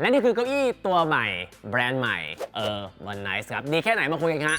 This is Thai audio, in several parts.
และนี่คือเก้าอี้ตัวใหม่ แบรนด์ใหม่เออวันไนส์ครับ ดีแค่ไหนมาคุยกันฮะ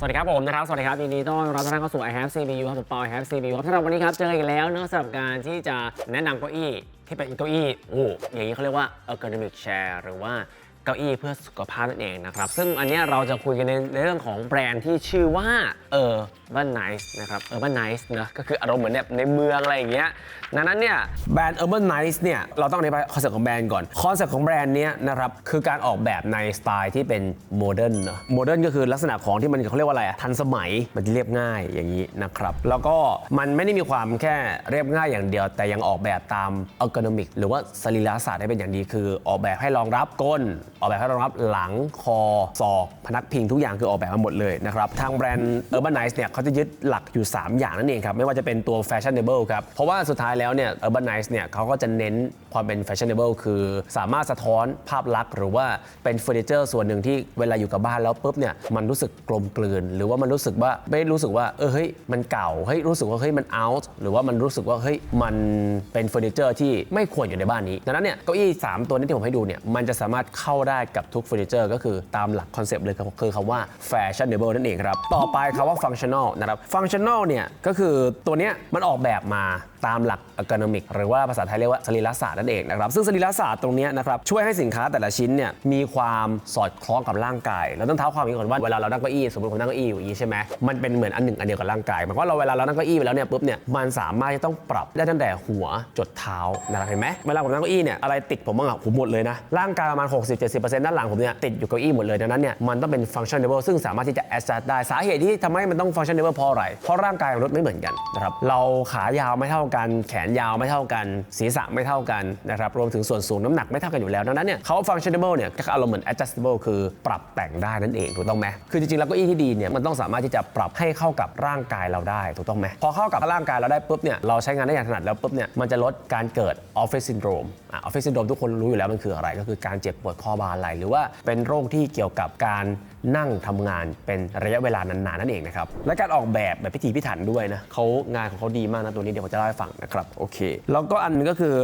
สวัสดีครับผมนะครับ สวัสดีครับยินดีต้อนรับทุกท่านเข้าสู่ i have CPU ครับผมปอ i have CPU ครับสำหรับวันนี้ครับเจออีกแล้วเนอะสำหรับการที่จะแนะนำเก้าอี้ที่เป็นเก้าอี้โอ้อย่างนี้เขาเรียกว่า ergonomic chair หรือว่า ก้าอี้เพื่อสุขภาพนั่นเองนะครับ ซึ่งอันนี้เราจะคุยกันในในเรื่องของแบรนด์ที่ชื่อว่า Urban Nice นะครับ Urban Nice นะก็คืออารมณ์เหมือนแบบในเมืองอะไรอย่างเงี้ยดังนั้นเนี่ยแบรนด์ Urban Nice เนี่ยเราต้องอธิบายคอนเซ็ปต์ของแบรนด์ก่อนคอนเซ็ปต์ของแบรนด์เนี้ยนะครับคือการออกแบบในสไตล์ที่เป็นโมเดิร์นเนอะโมเดิร์นก็คือลักษณะของที่มันเขาเรียกว่าอะไรอะทันสมัยมันเรียบง่ายอย่างนี้นะครับแล้วก็มันไม่ได้มีความแค่เรียบง่ายอย่างเดียว แต่ยังออกแบบตาม ergonomic หรือว่าสรีระศาสตร์ได้เป็นอย่างดีคือออกแบบให้รองรับก้นออกแบบให้รองรับหลังคอศอกพนักพิงทุกอย่างคือออกแบบมาหมดเลยนะครับทางแบรนด์ Urban Nice เนี่ยเขาจะยึดหลักอยู่ 3 อย่างนั่นเองครับไม่ว่าจะเป็นตัว fashionable ครับเพราะว่าสุดท้ายแล้วเนี่ย Urban Nice เนี่ยเขาก็จะเน้นความเป็น fashionable คือสามารถสะท้อนภาพลักษณ์ หรือว่าเป็นเฟอร์นิเจอร์ส่วนหนึ่งที่เวลาอยู่กับบ้านแล้วปุ๊บเนี่ยมันรู้สึกกลมกลืน หรือว่ามันรู้สึกว่าไม่รู้สึกว่าเออเฮ้ยมันเก่าเฮ้ยรู้สึกว่าเฮ้ยมัน out หรือว่ามันรู้สึกว่าเฮ้ยมันเป็นเฟอร์นิเจอร์ที่ไม่ควรอยู่ในบ้านนี้ดังนั้นเนี่ยเก้าอี้สามตัวนี้ที่ผมให้ดูเนี่ยมันจะสามารถเข้าได้กับทุกเฟอร์นิเจอร์ก็คือตามหลักคอนเซปต์เลยคือคำว่า fashionable นั่นเองครับต่อไปคำว่า functional นะครับ functional เนี่ยก็คือตัวเนี้ยมันออกแบบมาตามหลัก ergonomic หรือว่าภาษาไทยเรียกว่าสรีรศาสตร์นั่นเองนะครับซึ่งสรีระศาสตร์ตรงนี้นะครับช่วยให้สินค้าแต่ละชิ้นเนี่ยมีความสอดคล้องกับร่างกายเราต้องเท้าความอย่างนี้ก่อนว่าเวลาเรานั่งเก้าอี้สมมติผมนั่งเก้าอี้อยู่อย่างนี้ใช่ไหมมันเป็นเหมือนอันหนึ่งอันเดียวกับร่างกายหมายความว่าเราเวลาเรานั่งเก้าอี้ไปแล้วเนี่ยปุ๊บเนี่ยมันสามารถจะต้องปรับได้ตั้งแต่หัวจดเท้านะครับเห็นไหมเวลาผมนั่งเก้าอี้เนี่ยอะไรติดผมบ้างอะผมหมดเลยนะร่างกายประมาณ 60-70%ด้านหลังผมเนี่ยติดอยู่เก้าอี้หมดเลยดังนั้นเนี่ยมันต้องเป็น functionable ซึ่งสามารถที่จะ adjust ได้สาเหตุที่ทำให้มันต้อง functionable เพราะอะไรเพราะร่างกายมนุษย์ไม่เหมือนกันนะครับเราขายาวไม่เท่ากัน แขนยาวไม่เท่ากัน ศีรษะไม่เท่ากันนะครับรวมถึงส่วนสูงน้ำหนักไม่เท่ากันอยู่แล้วดังนั้นเนี่ยเขา functionable เนี่ยอารมณ์เหมือน adjustable คือปรับแต่งได้นั่นเองถูกต้องไหมคือจริงๆแล้วเก้าอี้ที่ดีเนี่ยมันต้องสามารถที่จะปรับให้เข้ากับร่างกายเราได้ถูกต้องไหมพอเข้ากับร่างกายเราได้ปุ๊บเนี่ยเราใช้งานได้อย่างถนัดแล้วปุ๊บเนี่ยมันจะลดการเกิด office syndrome อะ office syndrome ทุกคนรู้อยู่แล้วมันคืออะไร ก็คือการเจ็บปวดข้อบ่าไหล่หรือว่าเป็นโรคที่เกี่ยวกับการนั่งทำงานเป็นระยะเวลานานๆนั่นเองนะครับและการออกแบบแบบพิถีพิถันด้วยนะเขางานของเขาดีมากนะตัวนี้เดี๋ยวผมจะเล่าให้ฟังนะครับโอเคแล้วก็อันนึงก็คือ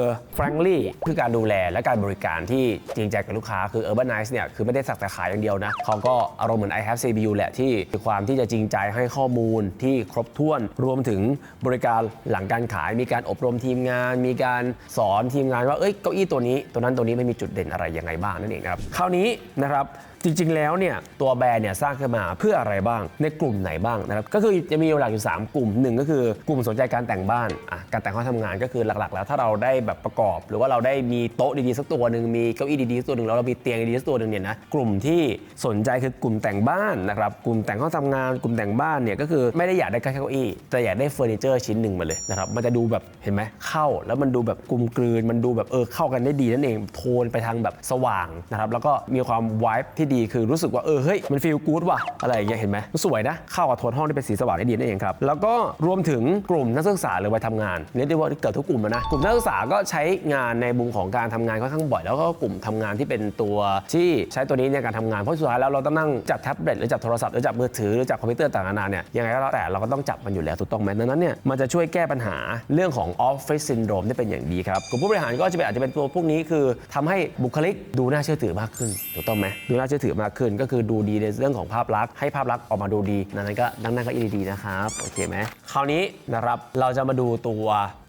frankly คือการดูแลและการบริการที่จริงใจกับลูกค้าคือ urban nice เนี่ยคือไม่ได้สักแต่ขายอย่างเดียวนะเขาก็อารมณ์เหมือน i have CBU แหละที่มีความที่จะจริงใจให้ข้อมูลที่ครบถ้วนรวมถึงบริการหลังการขาย มีการอบรมทีมงาน มีการสอนทีมงานว่าเอ้ยเก้าอี้ตัวนี้ ตัวนั้นตัวนี้ไม่มีจุดเด่นอะไรยังไงบ้างนั่นเองนะครับคราวนี้นะครับ จริงๆ แล้วเนี่ยตัวแบรนด์เนี่ยสร้างขึ้นมาเพื่ออะไรบ้างในกลุ่มไหนบ้างนะครับก็คือจะมีหลักอยู่ 3 กลุ่มหนึ่งก็คือกลุ่มสนใจการแต่งบ้านอะการแต่งห้องทำงานก็คือหลักๆ แล้วถ้าเราได้แบบประกอบ หรือว่าเราได้มีโต๊ะดีๆสักตัวหนึ่งมีเก้าอี้ดีๆสักตัวหนึ่งแล้วเรามีเตียงดีๆสักตัวหนึ่งเนี่ยนะกลุ่มที่สนใจคือกลุ่มแต่งบ้านนะครับกลุ่มแต่งห้องทำงาน กลุ่มแต่งบ้านเนี่ยก็คือไม่ได้อยากได้แค่เก้าอี้แต่อยากได้เฟอร์นิเจอร์ชิ้นหนึ่งมาเลยนะครับมันจะดูแบบเห็นไหมเข้า แล้วมันดูแบบกลมกลืนมันดูแบบเออเข้ากันได้ดีนั่นเองโทนไปทางแบบสว่างนะครับแล้วก็มีความวายที่ดคือรู้สึกว่าเออเฮ้ยมันฟีลกู๊ดว่ะอะไรอย่างเงี้ยเห็นไหมสวยนะเข้ากับโทนห้องที่เป็นสีสว่างได้ดีนั่นเองครับแล้วก็รวมถึงกลุ่มนักศึกษาหรือวัยทำงานเรียกได้ว่าเกิดทุกกลุ่มแล้วนะกลุ่มนักศึกษาก็ใช้งานในมุมของการทำงานค่อนข้างบ่อยแล้วก็กลุ่มทำงานที่เป็นตัวที่ใช้ตัวนี้ในการทำงานเพราะสุดท้ายแล้วเราต้องนั่งจับแท็บเล็ตหรือจับโทรศัพท์หรือจับมือถือหรือจับคอมพิวเตอร์ต่างๆนานเนี่ยยังไงก็แล้วแต่เราก็ต้องจับมันอยู่แล้วถูกต้องไหมดังนั้นเนี่ยมันจะช่วยแก้ปัญหาเรื่องของออฟฟิศซินโดรมได้เป็นอย่างดีครับกลุ่มผู้บริหารก็จะเป็นอาจจะเป็นตัวพวกนี้คือทำให้บุคลิกดูน่าเชื่อถือมากขึ้นถูกต้องไหมดูน่าเชื่อถือมากขึ้น ก็คือดูดีในเรื่องของภาพลักษณ์ให้ภาพลักษณ์ออกมาดูดีนั้นก็ดังนั้นก็อีดีนะครับโอเคไหมคราวนี้นะครับเราจะมาดูตัว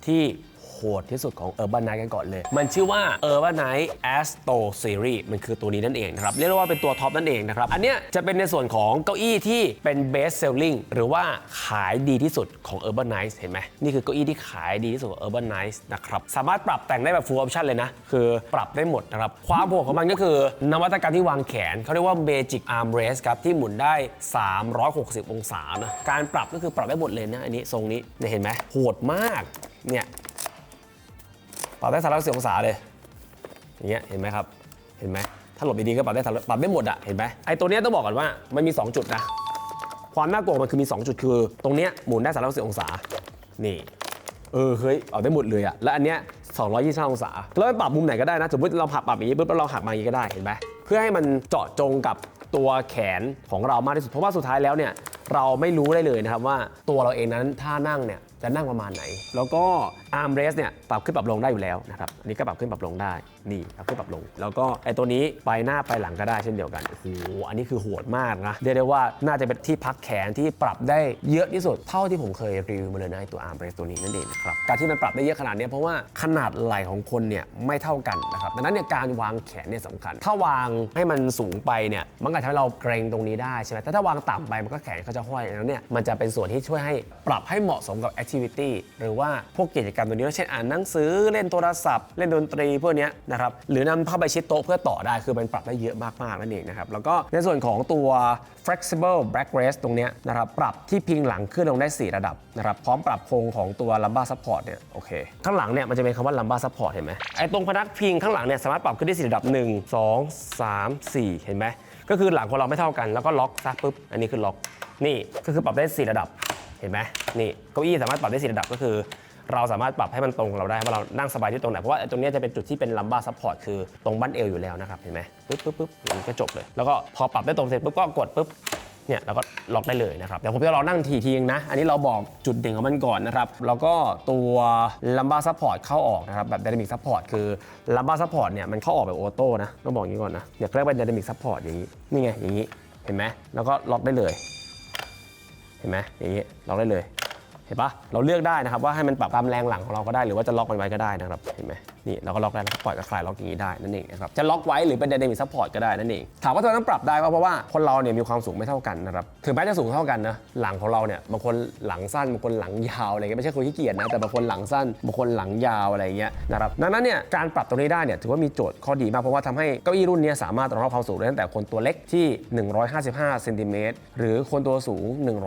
ที่ โหดที่สุดของ Urban Night กันก่อนเลย มันชื่อว่า Urban Night Astro Series มันคือตัวนี้นั่นเองนะครับ เรียกได้ว่าเป็นตัวท็อปนั่นเองนะครับ อันเนี้ยจะเป็นในส่วนของเก้าอี้ที่เป็น best selling หรือว่าขายดีที่สุดของ Urban Night เห็นไหมนี่คือเก้าอี้ที่ขายดีที่สุดของ Urban Night นะครับ สามารถปรับแต่งได้แบบ full option เลยนะ คือปรับได้หมดนะครับ ความโหดของมันก็คือนวัตกรรมที่วางแขนเขาเรียกว่า Magic Arm Rest ครับที่หมุนได้ 360 องศานะการปรับก็คือปรับได้หมดเลยนะอันนี้ทรงนี้เนี่ยเห็นไหมโหดมากเนี่ย รับได้360องศาเลยอย่างเงี้ยเห็นไหมครับเห็นไหมถ้าหลบดีๆก็ปรับได้ปรับได้หมดอะเห็นไหมไอ้ตัวเนี้ยต้องบอกก่อนว่ามันมี 2 จุดนะความน่ากลัวมันคือมี 2 จุดคือ ตรงเนี้ยหมุนได้360องศานี่เออเฮ้ยเอาได้หมดเลยอะแล้วอันเนี้ย225องศาแล้วปรับมุมไหนก็ได้นะสมมติเราหักปรับอย่างนี้ปุ๊บแล้วเราหักมาอย่างนี้ก็ได้เห็นไหมเพื่อให้มันเจาะจงกับตัวแขนของเรามากที่สุดเพราะว่าสุดท้ายแล้วเนี่ยเราไม่รู้ได้เลยนะครับว่าตัวเราเองนั้นท่านั่งเนี่ย จะนั่งประมาณไหน แล้วก็ arm rest เนี่ยปรับขึ้นปรับลงได้อยู่แล้วนะครับอันนี้ก็ปรับขึ้นปรับลงได้นี่ปรับขึ้นปรับลง แล้วก็ไอตัวนี้ไปหน้าไปหลังก็ได้เช่นเดียวกันโอ้โหอันนี้คือโหดมากนะเรียกได้ว่าน่าจะเป็นที่พักแขนที่ปรับได้เยอะที่สุดเท่าที่ผมเคยรีวิวมาเลยนะไอตัว arm rest ตัวนี้นั่นเองนะครับการที่มันปรับได้เยอะขนาดนี้เพราะว่าขนาดไหล่ของคนเนี่ยไม่เท่ากันนะครับดังนั้นเนี่ยการวางแขนเนี่ยสำคัญ ถ้าวางให้มันสูงไปเนี่ยมันก็ทำให้เราเกรงตรงนี้ได้ใช่ไหมแต่ถ้าวางต่ำไปมันก็แขนเขาจะห้อยแล้วเนี่ยมันจะเป็นส่วนที่ช่วยให้ปรับให้เหมาะสมกับ activity หรือว่าพวกกิจกรรมตัวนี้เช่นอ่านหนังสือเล่นโทรศัพท์ เล่นดนตรีพวกนี้นะครับหรือนำผ้าใบชิดโต๊ะเพื่อต่อได้คือมันปรับได้เยอะมากๆนั่นเองนะครับแล้วก็ในส่วนของตัว flexible backrest ตรงนี้นะครับปรับที่พิงหลังขึ้นลงได้ 4 ระดับนะครับพร้อมปรับโครงของตัว lumbar support เนี่ยโอเคข้างหลังเนี่ยมันจะเป็นคำว่า lumbar support เห็นไหมไอ้ตรงพนักพิงข้างหลังเนี่ยสามารถปรับขึ้นได้4ระดับ 1 2 3 4 เห็นไหมก็คือหลังของเราไม่เท่ากันแล้วก็ล็อกซักปุ๊บอันนี้คือล็อกนี่ก็คือปรับได้ 4 ระดับ ห็นไหมนี่เก้าอี้สามารถปรับได้4ระดับก็คือ เราสามารถปรับให้มันตรงเราได้ว่าเรานั่งสบายที่ตรงไหนเพราะว่าตรงนี้จะเป็นจุดที่เป็นลัมบ้าซัพพอร์ตคือตรงบั้นเอวอยู่แล้วนะครับเห็นไหมปึ๊บปึ๊บปึ๊บอย่างนี้ก็จบเลย แล้วก็พอปรับได้ตรงเสร็จปุ๊บก็กดปุ๊บเนี่ยเราก็ล็อกได้เลยนะครับเดี๋ยวผมจะลองนั่งทีทีเองนะ อันนี้เราบอกจุดเด่นของมันก่อนนะครับ แล้วก็ตัวลัมบ้าซัพพอร์ตเข้าออกนะครับแบบ Dynamic Support คือลัมบ้าซัพพอร์ตเนี่ยมันเข้าออกแบบออโต้นะต้องบอกอย่างนี้ก่อนนะอย่าเรียกว่า Dynamic Support อย่างนี้นี่ไงอย่างนี้เห็นไหมแล้วก็ล็อกได้เลย ห็นไหมอย่างนี้ล็อกได้เลย เห็นปะเราเลือกได้นะครับว่าให้มันปรับตามแรงหลังของเราก็ได้หรือว่าจะล็อกมันไว้ก็ได้นะครับเห็นไหม นี่เราก็ล็อกได้แล้วก็ปล่อยกับคลายล็อกอย่างนี้ได้นั่นเองนะครับจะล็อกไว้หรือเป็น dynamic support ก็ได้นั่นเองถามว่าทำไมต้องปรับได้ก็เพราะว่าคนเราเนี่ยมีความสูงไม่เท่ากันนะครับถึงแม้จะสูงเท่ากันนะหลังของเราเนี่ยบางคนหลังสั้นบางคนหลังยาวอะไรเงี้ยไม่ใช่คนขี้เกียจนะแต่บางคนหลังสั้นบางคนหลังยาวอะไรเงี้ยนะครับดังนั้นเนี่ยการปรับตรงนี้ได้เนี่ยถือว่ามีโจทย์ข้อดีมากเพราะว่าทำให้เก้าอี้รุ่นนี้สามารถรองรับความสูงได้ตั้งแต่คนตัวเล็กที่ 155เซนติเมตรหรือคนตัวสูง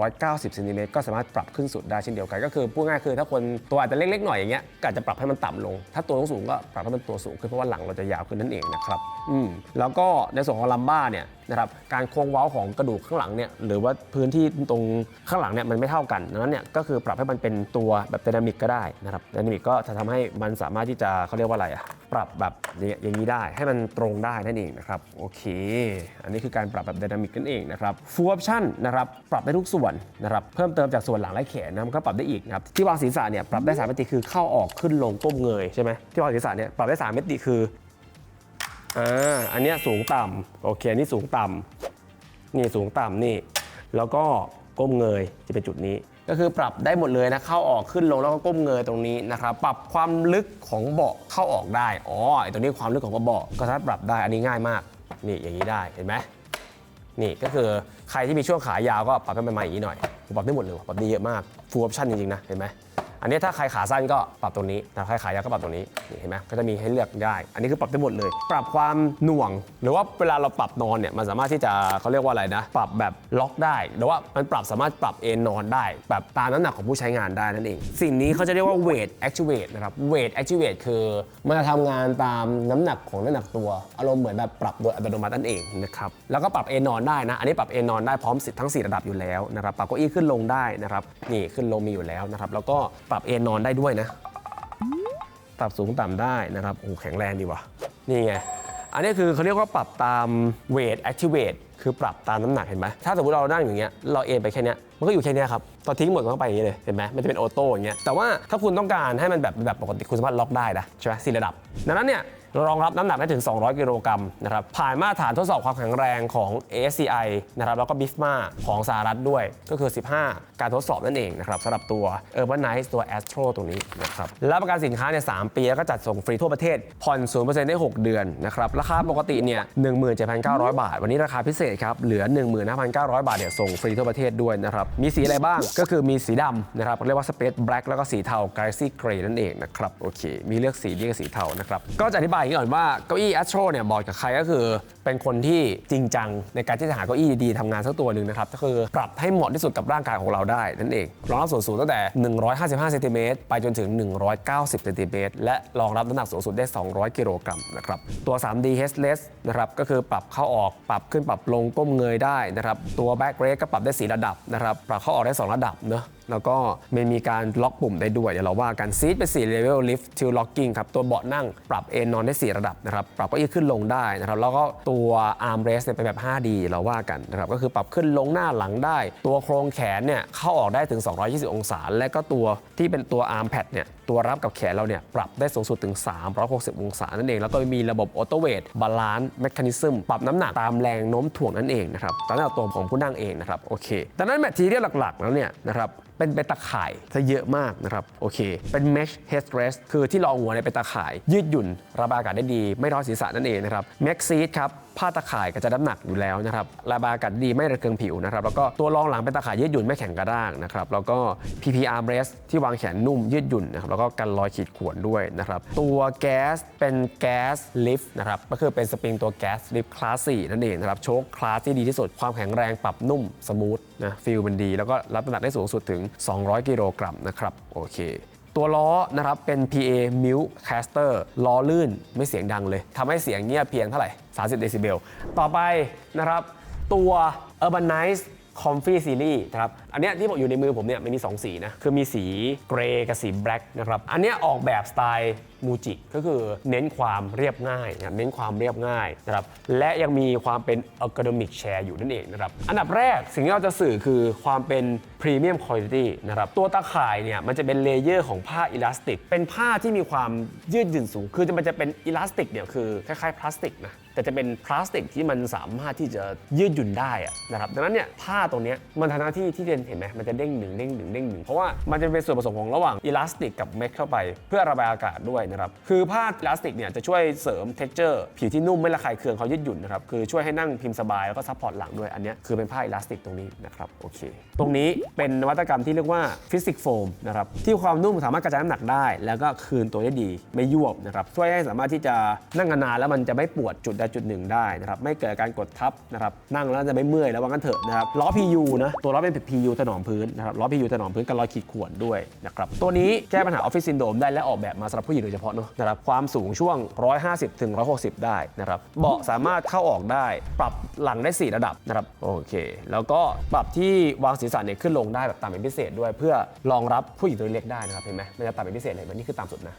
190เซนติเมตรก็สามารถปรับขึ้นสุดได้เช่นเดียวกันก็คือพูดง่ายคือถ้าคนตัวอาจจะเล็กๆหน่อยอย่างเงี้ยก็อาจจะปรับให้มันต่ำลง ถ้าตัวสูงก็ปรับให้มันตัวสูงขึ้นเพราะว่าหลังเราจะยาวขึ้นนั่นเองนะครับอืมแล้วก็ในส่วนของลัมบ้าเนี่ย นะครับการโค้งเว้าของกระดูกข้างหลังเนี่ยหรือว่าพื้นที่ตรงข้างหลังเนี่ยมันไม่เท่ากันดังนั้นเนี่ยก็คือปรับให้มันเป็นตัวแบบดนามิกก็ได้นะครับดนามิกก็จะทำให้มันสามารถที่จะเขาเรียกว่าอะไรอะปรับแบบอย่างนี้ได้ให้มันตรงได้นั่นเองนะครับโอเค อันนี้คือการปรับแบบดนามิกนั่นเองนะครับฟูลออปชั่นนะครับปรับได้ทุกส่วนนะครับเพิ่มเติมจากส่วนหลังและแขนนะมันก็ปรับได้อีกนะครับที่วางศีรษะเนี่ยปรับได้สามมิติคือเข้าออกขึ้นลงก้มเงยใช่ไหมที่วางศีรษะเนี่ยปรับได้สามมิติคือ อ่าอันเนี้ยสูงต่ำโอเคอันนี้สูงต่ำนี่สูงต่ำนี่ แล้วก็ก้มเงยจะเป็นจุดนี้ ก็คือปรับได้หมดเลยนะเข้าออกขึ้นลงแล้วก็ก้มเงยตรงนี้นะครับปรับความลึกของเบาะเข้าออกได้อ๋อไอตัวนี้ความลึกของเบาะก็สามารถปรับได้อันนี้ง่ายมากนี่อย่างนี้ได้เห็นไหมนี่ก็คือใครที่มีช่วงขายาวก็ปรับให้มันมาอย่างนี้หน่อยปรับได้หมดเลยว่ะปรับได้เยอะมาก full option จริงๆนะเห็นไหม อันนี้ถ้าใครขาสั้นก็ปรับตรงนี้แต่ใครขายาวก็ปรับตรงนี้นี่เห็นไหมก็จะมีให้เลือกได้ อันนี้คือปรับได้หมดเลย ปรับความหน่วง หรือว่าเวลาเราปรับนอนเนี่ยมันสามารถที่จะเขาเรียกว่าอะไรนะ ปรับแบบล็อกได้ หรือว่ามันปรับสามารถปรับเอนนอนได้ แบบตามน้ำหนักของผู้ใช้งานได้นั่นเอง สิ่งนี้เขาจะเรียกว่า weight actuate นะครับ weight actuate คือมันจะทำงานตามน้ำหนักของน้ำหนักตัวอารมณ์เหมือนแบบปรับโดยอัตโนมัตินั่นเองนะครับแล้วก็ปรับเอนนอนได้นะ อันนี้ปรับเอนนอนได้พร้อมสิทธิ์ทั้ง 4 ระดับอยู่แล้วนะครับปรับเก้าอี้ขึ้นลงได้นะครับนี่ขึ้นลงมีอยู่แล้วนะครับแล้วก็ปรับเอนนอนได้ด้วยนะปรับสูงต่ำได้นะครับโอ้แข็งแรงดีว่ะนี่ไง อันนี้คือเขาเรียกว่าปรับตามเวทแอคทิเวทคือปรับตามน้ำหนักเห็นไหมถ้าสมมติเรานั่งอย่างเงี้ยเราเอนไปแค่เนี้ย มันก็อยู่แค่นี้ครับตอนทิ้งหมดมันก็ไปอย่างนี้เลยเห็นไหมมันจะเป็นออโต้อย่างเงี้ยแต่ว่าถ้าคุณต้องการให้มันแบบแบบปกติคุณสามารถล็อกได้นะใช่ไหมสี่ระดับดังนั้นเนี่ยรองรับน้ำหนักได้ถึง 200 กิโลกรัมนะครับ ผ่านมาตรฐานทดสอบความแข็งแรงของ ASCI นะครับ แล้วก็ BIFMA ของสหรัฐด้วย ก็คือ 15 การทดสอบนั่นเองนะครับสำหรับตัว Urbanize ตัว Astro ตัวนี้นะครับแล้วประกันสินค้าเนี่ย 3 ปี แล้วก็จัดส่งฟรีทั่วประเทศ ผ่อน 0%ได้ 6 เดือนนะครับ ราคาปกติเนี่ย 17,900 บาท วันนี้ราคาพิเศษครับ เหลือ 15,900 บาทเนี่ย ส่งฟรีทั่วประเทศด้วยนะครับมีสีอะไรบ้างก็คือมีสีดำนะครับเรียกว่า Space Black แล้วก็สีเทา Galaxy Gray นั่นเองนะครับโอเค มีเลือกสีนี้กับสีเทานะครับก็จะอธิบายอย่างนี้ก่อนว่าเก้าอี้ Astro เนี่ยบอกกับใครก็คือ เป็นคนที่จริงจังในการที่จะหาเก้าอี้ดีๆทำงานสักตัวหนึ่งนะครับ ก็คือปรับให้เหมาะที่สุดกับร่างกายของเราได้นั่นเอง รองรับส่วนสูงตั้งแต่ 155เซนติเมตรไปจนถึง 190เซนติเมตรและรองรับน้ำหนักสูงสุดได้ 200 กิโลกรัมนะครับ ตัว 3D Headless นะครับก็คือปรับเข้าออกปรับขึ้นปรับลงก้มเงยได้นะครับตัว Back Rest ก็ปรับได้ 4 ระดับนะครับปรับเข้าออกได้ 2 ระดับเนอะ แล้วก็มันมีการล็อกปุ่มได้ด้วย เดี๋ยวเราว่ากันซีทเป็น4 level lift till locking ครับ ตัวเบาะนั่งปรับเอนนอนได้ 4 ระดับนะครับ ปรับก็อี้ขึ้นลงได้นะครับ แล้วก็ตัว arm rest เนี่ยเป็นแบบ 5D เราว่ากันนะครับ ก็คือปรับขึ้นลงหน้าหลังได้ ตัวโครงแขนเนี่ยเข้าออกได้ถึง 220 องศา และก็ตัวที่เป็นตัว arm pad เนี่ย ตัวรับกับแขนเราเนี่ยปรับได้สูงสุดถึง 360 องศานั่นเอง แล้วก็มีระบบ auto weight balance mechanism ปรับน้ำหนักตามแรงโน้มถ่วงนั่นเองนะครับตามน้ำหนักตัวของผู้นั่งเองนะครับโอเคดังนั้นแมททีเรียลหลักๆ แล้วเนี่ยนะครับเป็นเป็นตะข่ายซะเยอะมากนะครับโอเค เป็น mesh headrest คือที่รองหัวเนี่ยเป็นตะข่าย ยืดหยุ่น ระบายอากาศได้ดี ไม่ร้อนศีรษะนั่นเองนะครับ max seat ครับผ้าตะข่ายก็จะน้ำหนักอยู่แล้วนะครับระบายอากาศดีไม่ระเคืองผิวนะครับแล้วก็ตัวรองหลังเป็นตะข่ายยืดหยุ่นไม่แข็งกระด้างนะครับแล้วก็ PP arm rest ที่วางแขนนุ่มยืดหยุ่นนะครับแล้วก็กันรอยขีดข่วนด้วยนะครับตัวแก๊สเป็นแก๊สลิฟต์นะครับก็คือเป็นสปริงตัวแก๊สลิฟต์คลาส4นั่นเองนะครับโชคคลาสที่ดีที่สุดความแข็งแรงปรับนุ่มสมูทนะฟิลมันดี แล้วก็รับน้ำหนักได้สูงสุดถึง 200 กิโลกรัมนะครับโอเคตัวล้อนะครับเป็น PA Mil Caster ล้อลื่นไม่เสียงดังเลยทำให้เสียงเงียบเพียงเท่าไหร่ 30 เดซิเบล ต่อไปนะครับ ตัว Urbanize Comfy Series นะครับ อันเนี้ยที่บอกอยู่ในมือผมเนี่ยมันมี 2 สีนะ คือมีสีเกรย์กับสีแบล็กนะครับ อันเนี้ยออกแบบสไตล์มูจิก็คือเน้นความเรียบง่ายนะครับเน้นความเรียบง่ายนะครับและยังมีความเป็น ergonomic chair อยู่นั่นเองนะครับอันดับแรกสิ่งที่เราจะสื่อคือความเป็น premium quality นะครับตัวตาข่ายเนี่ยมันจะเป็นเลเยอร์ของผ้าอิลาสติก เป็นผ้าที่มีความยืดหยุ่นสูง คือมันจะเป็นอิลาสติกเนี่ยคือคล้ายๆพลาสติกนะแต่จะเป็นพลาสติกที่มันสามารถที่จะยืดหยุ่นได้นะครับดังนั้นเนี่ยผ้าตรงนี้มันทำหน้าที่ที่เด่นเห็นไหมมันจะเด้งหนึ่งเด้งหนึ่งเด้งหนึ่งเพราะว่ามันจะเป็นส่วนผสมของระหว่างอิลาสติกกับเม็ดเข้าไป เพื่อระบายอากาศด้วยนะครับคือผ้าอิลาสติกเนี่ยจะช่วยเสริมเท็กเจอร์ผิวที่นุ่มไม่ระคายเคืองเขายืดหยุ่นนะครับคือช่วยให้นั่งพิมพ์สบายแล้วก็ซัพพอร์ตหลังด้วยอันนี้คือเป็นผ้าอิลาสติกตรงนี้นะครับโอเคตรงนี้เป็นนวัตกรรมที่เรียกว่าฟิสิกโฟมนะครับที่ความนุ่มสามารถกระจายน้ำหนักได้ แล้วก็คืนตัวได้ดีไม่ยวบนะครับช่วยให้สามารถที่จะนั่งนานๆแล้วมันจะไม่ปวดจุดใดจุดหนึ่งได้นะครับไม่เกิดการกดทับนะครับนั่งแล้วจะไม่เมื่อยแล้วว่างั้นเถอะนะครับล้อ PU นะตัวล้อเป็น PU ถนอมพื้นนะครับล้อ PU ถนอมพื้นกันรอยขีดข่วนด้วยนะครับตัวนี้แก้ปัญหาออฟฟิศซินโดรมได้และออกแบบมาสำหรับผู้หญิงโดยเฉพาะเนอะนะครับความสูงช่วง 150ถึง160 ได้นะครับเบาะสามารถเข้าออกได้ ปรับหลังได้ 4 ระดับนะครับโอเค แล้วก็ปรับที่วางศีรษะเนี่ยขึ้นลงได้แบบต่ำเป็นพิเศษด้วย เพื่อรองรับผู้หญิงตัวเล็กได้นะครับเห็นไหมมันจะต่ำเป็นพิเศษเลยมันนี่คือต่ำสุดนะ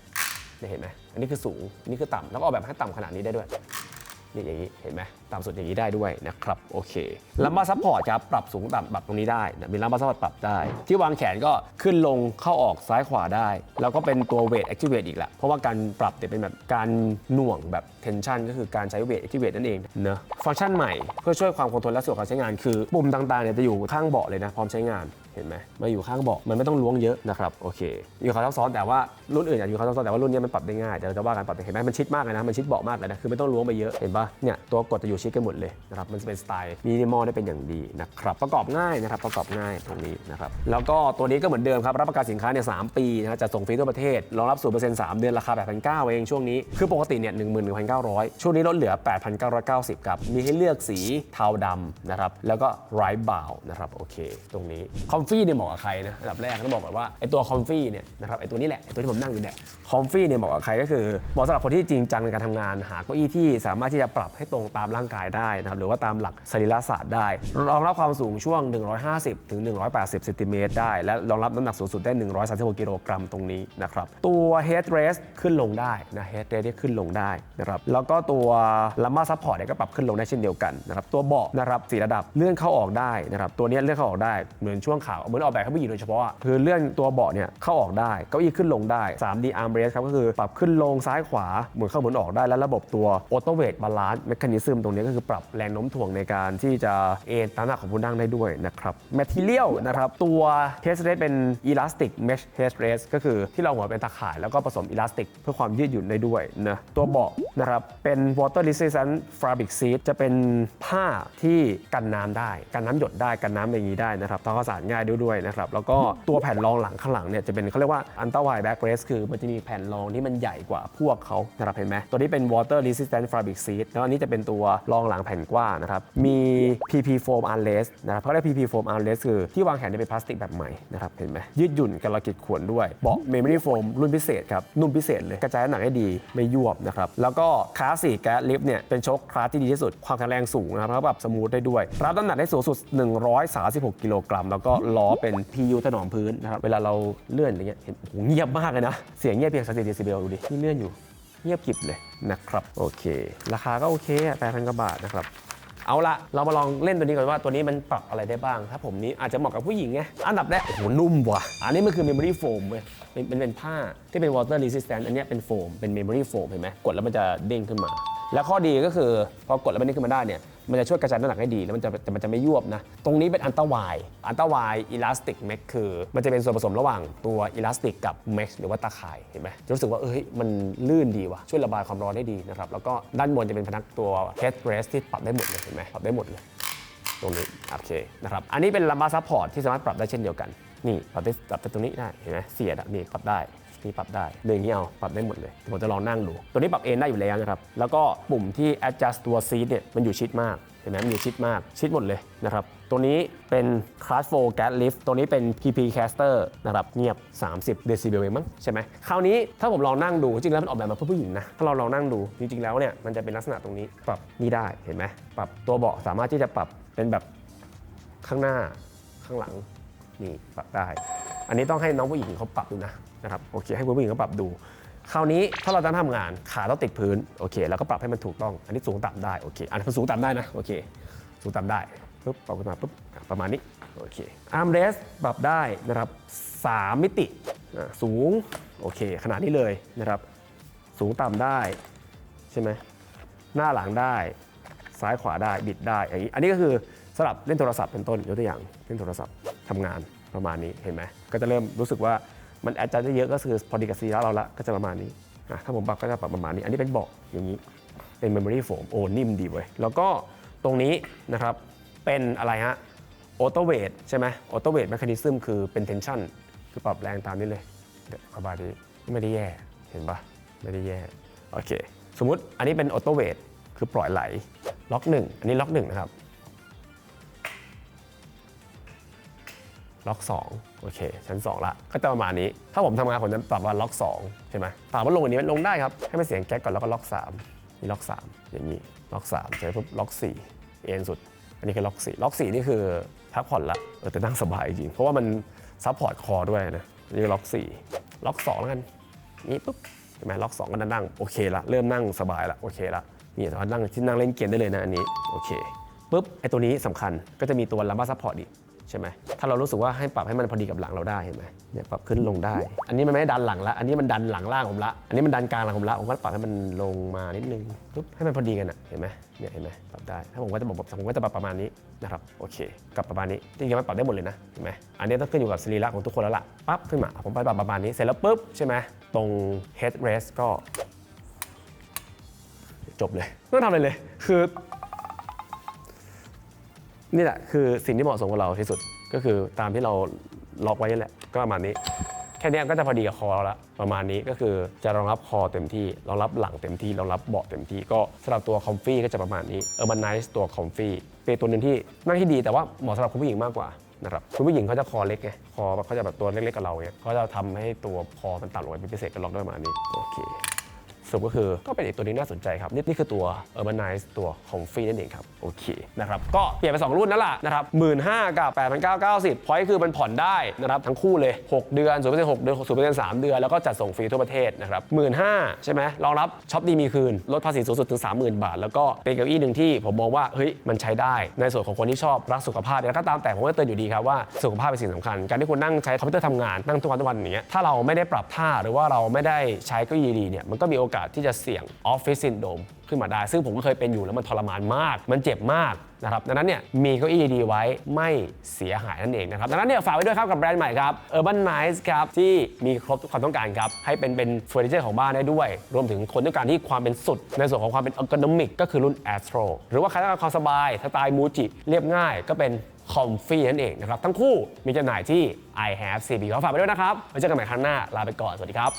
เนี่ยเห็นไหมอันนี้คือสูงอันนี้คือต่ำแล้วก็ออกแบบให้ต่ำขนาดนี้ได้ด้วยนี่อย่างนี้เห็นไหม ต่ำสุดอย่างนี้ได้ด้วยนะครับโอเคลัมบ้าซัพพอร์ตครับปรับสูงต่ำปรับตรงนี้ได้มีลัมบ้าซัพพอร์ตปรับได้ ที่วางแขนก็ขึ้นลงเข้าออกซ้ายขวาได้ แล้วก็เป็นตัวเวทแอคทีเวตอีกแหละเพราะว่าการปรับเนี่ยเป็นแบบการหน่วงแบบเทนชันก็คือการใช้เวทแอคทีเวตนั่นเองเนอะฟังก์ชันใหม่เพื่อช่วยความคงทนและสะดวกการใช้งานคือปุ่มต่างๆเนี่ยจะอยู่ข้างเบาะเลยนะพร้อมใช้งานเห็นไหมมาอยู่ข้างเบาะมันไม่ต้องล้วงเยอะนะครับโอเคอยู่ขาซับซ้อนแต่ว่ารุ่นอื่นอาจจะอยู่ขาซับซ้อนแต่ว่ารุ่นนี้มันปรับได้ง่ายเดี๋ยวเราจะว่ากันปรับเห็นไหมมันชิดมากเลยนะมันชิดเบาะมากเลยนะคือไม่ต้องล้วงไปเยอะเห็นปะเนี่ยตัวกดจะอยู่ชิดกันหมดเลยนะครับมันจะเป็นสไตล์มินิมอลได้เป็นอย่างดีนะครับประกอบง่ายนะครับประกอบง่ายตรงนี้นะครับแล้วก็ตัวนี้ก็เหมือนเดิมครับรับประกันสินค้าเนี่ยสามปีนะจะส่งฟรีทั่วประเทศรองรับศูนย์เปอร์เซ็นต์สามเดือนราคาแปดพันเก้าเองช่วงนี้คือปกติเนี่ยหนึ่งหมื่นหนึ่งพันเก้าร้อยช่วงนี้ลดเหลือ8,990ครับมีให้เลือกสีเทาดำนะครับแล้วก็ไรบาวนะครับโอเค ตรงนี้คอมฟี่เนี่ยเหมาะกับใครนะอันดับแรกต้องบอกก่อนว่าไอตัวคอมฟี่เนี่ยนะครับไอตัวนี้แหละไอตัวที่ผมนั่งอยู่เนี่ยคอมฟี่เนี่ยเหมาะกับใครก็คือเหมาะสำหรับคนที่จริงจังในการทำงานหาเก้าอี้ที่สามารถที่จะปรับให้ตรงตามร่างกายได้นะครับหรือว่าตามหลักสรีรศาสตร์ได้ รองรับความสูงช่วง 150 ถึง 180เซนติเมตรได้ และรองรับน้ำหนักสูงสุดได้ 136กิโลกรัมตรงนี้นะครับตัว head rest ขึ้นลงได้นะ head rest เนี่ยขึ้นลงได้นะครับแล้วก็ตัว lambda support เนี่ยก็ปรับขึ้นลงได้เช่นเดียวกันนะครับตัวเบาะนะครับสีระดับเลื่อนเข้าออกได้นะครับตัวนี้เลื่อนเข้าออกได้เหมือนช่วงขาเหมือนออกแบบให้ผู้หญิงโดยเฉพาะอะคือเลื่อนตัวเบาะเนี่ยเข้าออกได้เก้าอี้ขึ้นลงได้ 3D arm rest ครับก็คือปรับขึ้นลงซ้ายขวาหมุนเข้าหมุนออกได้และระบบตัว auto weight balance mechanism ตรงนี้ก็คือปรับแรงโน้มถ่วงในการที่จะเอนตามหนักของผู้นั่งได้ด้วยนะครับ material นะครับตัว head rest เป็น elastic mesh head rest ก็คือที่เราหัวเป็นตะข่ายแล้วก็ผสม elastic เพื่อความยืดหยุ่นได้ด้วยนะตัวเบาะนะครับเป็น water resistant fabric seat จะเป็นผ้าที่กันน้ำได้กันน้ำหยดได้กันน้ำอย่างนี้ได้นะครับทำความสะอาดง่ายด้วยนะครับแล้วก็ตัวแผ่นรองหลังข้างหลังเนี่ยจะเป็นเขาเรียกว่า ultra wide back rest คือมันจะมีแผ่นรองที่มันใหญ่กว่าพวกเขานะครับเห็นไหมตัวนี้เป็น water resistant fabric seat แล้วอันนี้จะเป็นตัวรองหลังแผ่นกว้างนะครับ มี PP foam armrest นะครับเขาเรียก PP foam armrest คือที่วางแขนเนี่ยเป็นพลาสติกแบบใหม่นะครับ เห็นไหมยืดหยุ่นกันระกิดขวนด้วย เบาะ memory foam รุ่นพิเศษครับ นุ่มพิเศษเลย กระจายน้ำหนักได้ดี ไม่ยวบนะครับ แล้วก็คลาสสี่แก๊สลิฟต์เนี่ย เป็นโชคคลาสที่ดีที่สุด ความแข็งแรงสูงนะครับแล้วก็ปรับสมูทได้ด้วย รับน้ำหนักได้สูงสุด 136 กิโลกรัม แล้วก็ล้อเป็น PU ถนอมพื้นนะครับ เวลาเราเลื่อนอะไรเงี้ย เห็นโอ้โหเงียบมากเลยนะ เสียงเงียบเพียง30เดซิเบลดูดินี่เลื่อนอยู่ เงียบกริบเลยนะครับโอเค ราคาก็โอเคแปดพันกว่าบาทนะครับเอาละเรามาลองเล่นตัวนี้ก่อนว่าตัวนี้มันปรับอะไรได้บ้าง ถ้าผมนี้อาจจะเหมาะกับผู้หญิงไง อันดับแรกโอ้โหนุ่มว่ะ อันนี้มันคือ memory foam เว้ยเป็นเป็นเป็นผ้าที่เป็น water resistant อันเนี้ยเป็นโฟมเป็น memory foam เห็นไหมกดแล้วมันจะเด้งขึ้นมา แล้วข้อดีก็คือพอกดแล้วมันเด้งขึ้นมาได้เนี่ยมันจะช่วยกระจายน้ำหนักให้ดีแล้วมันจะแต่มันจะไม่ยวบนะ ตรงนี้เป็นอันต r วายอันต r วายอิลาสติกเมคคือ มันจะเป็นส่วนผสมระหว่างตัวอิลาสติกกับเมชหรือว่าตาข่ายเห็นไหมจะรู้สึกว่าเอ้ยมันลื่นดีว่ะช่วยระบายความร้อนได้ดีนะครับแล้วก็ด้านบนจะเป็นพนักตัว head rest ที่ปรับได้หมดเลยเห็นไหมปรับได้หมดเลยตรงนี้โอเคนะครับอันนี้เป็นลัมบาซัพพอร์ตที่สามารถปรับได้เช่นเดียวกันนี่ปรับได้ปรับได้ตรงนี้ได้เห็นไหมเสียดนี่ปรับได้ นี่ปรับได้เดินอย่างนี้เอาปรับได้หมดเลยผมจะลองนั่งดู ตัวนี้ปรับเอนได้อยู่แล้วนะครับ แล้วก็ปุ่มที่ adjust ตัว seat เนี่ยมันอยู่ชิดมากเห็นไหมมันอยู่ชิดมากชิดหมดเลยนะครับตัวนี้เป็น class 4 gas lift ตัวนี้เป็น PP caster นะครับเงียบ 30 เดซิเบลเองมั้งใช่ไหมคราวนี้ถ้าผมลองนั่งดูจริงๆแล้วมันออกแบบมาเพื่อผู้หญิงนะ ถ้าเราลองนั่งดูจริงๆแล้วเนี่ยมันจะเป็นลักษณะตรงนี้ปรับนี่ได้เห็นไหมปรับตัวเบาะสามารถที่จะปรับเป็นแบบข้างหน้าข้างหลังนี่ปรับได้ อันนี้ต้องให้น้องผู้หญิงเขาปรับดูนะ นะครับโอเคให้ผู้หญิงเขาปรับดู คราวนี้ถ้าเราจะทำงานขาต้องติดพื้นโอเคแล้วก็ปรับให้มันถูกต้อง อันนี้สูงต่ำได้โอเคอันนี้สูงต่ำได้นะโอเคสูงต่ำได้ปุ๊บปรับขึ้นมาปุ๊บอะประมาณนี้โอเคอาร์มเรสปรับได้นะครับสามมิติอะสูงโอเคขนาดนี้เลยนะครับสูงต่ำได้ใช่ไหมหน้าหลังได้ซ้ายขวาได้บิดได้อย่างนี้อันนี้ก็คือสำหรับเล่นโทรศัพท์เป็นต้นยกตัวอย่างเล่นโทรศัพท์ทำงานประมาณนี้เห็นไหมก็จะเริ่มรู้สึกว่า มันแอดจัดได้เยอะก็คือพอดีกับซีระเราละก็จะประมาณนี้อะถ้าผมปรับก็จะปรับประมาณนี้ อันนี้เป็นเบาะอย่างนี้ เป็น memory foam โอ้นิ่มดีเว้ย แล้วก็ตรงนี้นะครับเป็นอะไรฮะออโตเวทใช่ไหมออโตเวทแมคานิซึมคือเป็น tension คือปรับแรงตามนี้เลยเดี๋ยวประมาณนี้ไม่ได้แย่เห็นปะไม่ได้แย่โอเค สมมุติอันนี้เป็นออโตเวทคือปล่อยไหลล็อกหนึ่งอันนี้ล็อกหนึ่งนะครับ ล็อก 2 โอเค ชั้น 2 ละก็จะประมาณนี้ ถ้าผมทำงานผมจะปรับว่าล็อก 2 ใช่ไหมถามว่าลงอันนี้มันลงได้ครับ ให้มันเสียงแก๊กก่อนแล้วก็ล็อก 3 นี่ล็อก 3 อย่างนี้ ล็อก3เสร็จปุ๊บล็อก 4 เอ็นสุด อันนี้คือล็อก 4 ล็อก 4 นี่คือพักผ่อนละเออแต่นั่งสบายจริง เพราะว่ามันซัพพอร์ตคอด้วยนะนี่ล็อก 4 ล็อก2แล้วกันนี่ปุ๊บเห็นไหมล็อก 2 ก็นั่งโอเคละเริ่มนั่งสบายละโอเคละนี่สามารถนั่งที่นั่งเล่นเกมได้เลยนะอันนี้โอเคปุ๊บไอตัวนี้สำคัญก็จะมีตัวลัมบ้าซัพพอร์ตอีก ใช่ไหมถ้าเรารู้สึกว่าให้ปรับให้มันพอดีกับหลังเราได้เห็นไหมเนี่ยปรับขึ้นลงได้ อันนี้มันไม่ได้ดันหลังละ อันนี้มันดันหลังล่างผมละ อันนี้มันดันกลางหลังผมละ ผมก็ปรับให้มันลงมานิดนึงปุ๊บให้มันพอดีกันอะเห็นไหมเนี่ยเห็นไหมปรับได้ ถ้าผมก็จะบอกผมก็จะปรับประมาณนี้นะครับ โอเค กับประมาณนี้ จริงๆมันปรับได้หมดเลยนะ เห็นไหมอันนี้ต้องขึ้นอยู่กับสรีระของทุกคนแล้วล่ะ ปั๊บขึ้นมา ผมไปปรับประมาณนี้ เสร็จแล้วปุ๊บใช่ไหมตรง head rest ก็ จบเลยไม่ต้องทำอะไรเลย คือ นี่แหละคือสิ่งที่เหมาะสมกับเราที่สุดก็คือตามที่เราล็อกไว้นี่แหละก็ประมาณนี้ แค่นี้ก็จะพอดีกับคอเราละประมาณนี้ก็คือจะรองรับคอเต็มที่รองรับหลังเต็มที่รองรับเบาะเต็มที่ก็สำหรับตัวคอมฟี่ก็จะประมาณนี้เออร์บันไนซ์ตัวคอมฟี่เป็นตัวหนึ่งที่นั่งที่ดีแต่ว่าเหมาะสำหรับคุณผู้หญิงมากกว่านะครับคุณผู้หญิงเขาจะคอเล็กไงคอเขาจะแบบตัวเล็กๆกับเราเนี่ยเขาจะทำให้ตัวคอมันต่ำลงไปเป็นพิเศษกันล็อกด้วยประมาณนี้โอเค สรุปก็คือก็เป็นอีกตัวนี้น่าสนใจครับ นี่นี่คือตัว Urbanize ตัว Comfy นั่นเองครับ โอเคนะครับก็เปลี่ยนไป 2 รุ่นนั่นแหละนะครับหมื่นห้ากับ8 9 9 0พอยต์คือมันผ่อนได้นะครับทั้งคู่เลย 6 เดือน0% 6เปอร์เซ็นต์หกเดือน0% 3เดือน แล้วก็จัดส่งฟรีทั่วประเทศนะครับหมื่นห้าใช่ไหมรองรับช็อปดีมีคืนลดภาษีสูงสุดถึง 30,000 บาท แล้วก็เป็นเก้าอี้หนึ่งที่ผมมองว่าเฮ้ยมันใช้ได้ ในส่วนของคนที่ชอบรักสุขภาพแล้วก็ตามแต่ผมก็เตือนอยู่ดีครับว่าสุขภาพเป็นสิ่งสำคัญ การที่คุณนั่งใช้คอมพิวเตอร์ทำงานนั่งทุกวันทุกวันอย่างเงี้ยถ้าเราไม่ได้ปรับท่าหรือว่าเราไม่ได้ใช้เก้าอี้ดีเนี่ยมันก็มีโอกาสที่จะเสี่ยงออฟฟิศซินโดมขึ้นมาได้ ซึ่งผมก็เคยเป็นอยู่แล้วมันทรมานมาก มันเจ็บมากนะครับดังนั้นเนี่ยมีเก้าอี้ดีไว้ไม่เสียหายนั่นเองนะครับดังนั้นเนี่ยฝากไว้ด้วยครับกับแบรนด์ใหม่ครับ Urban Nice ครับ ที่มีครบทุกความต้องการครับ ให้เป็นเป็นเฟอร์นิเจอร์ของบ้านได้ด้วย รวมถึงคนต้องการที่ความเป็นสุด ในส่วนของความเป็น ergonomic ก็คือรุ่น Astro หรือว่าใครต้องการความสบายสไตล์มูจิเรียบง่ายก็เป็น Comfy นั่นเองนะครับ ทั้งคู่มีจำหน่ายที่ I have CB ขอฝากไปด้วยนะครับไว้เจอกันใหม่ครั้งหน้าลาไปก่อนสวัสดีครับ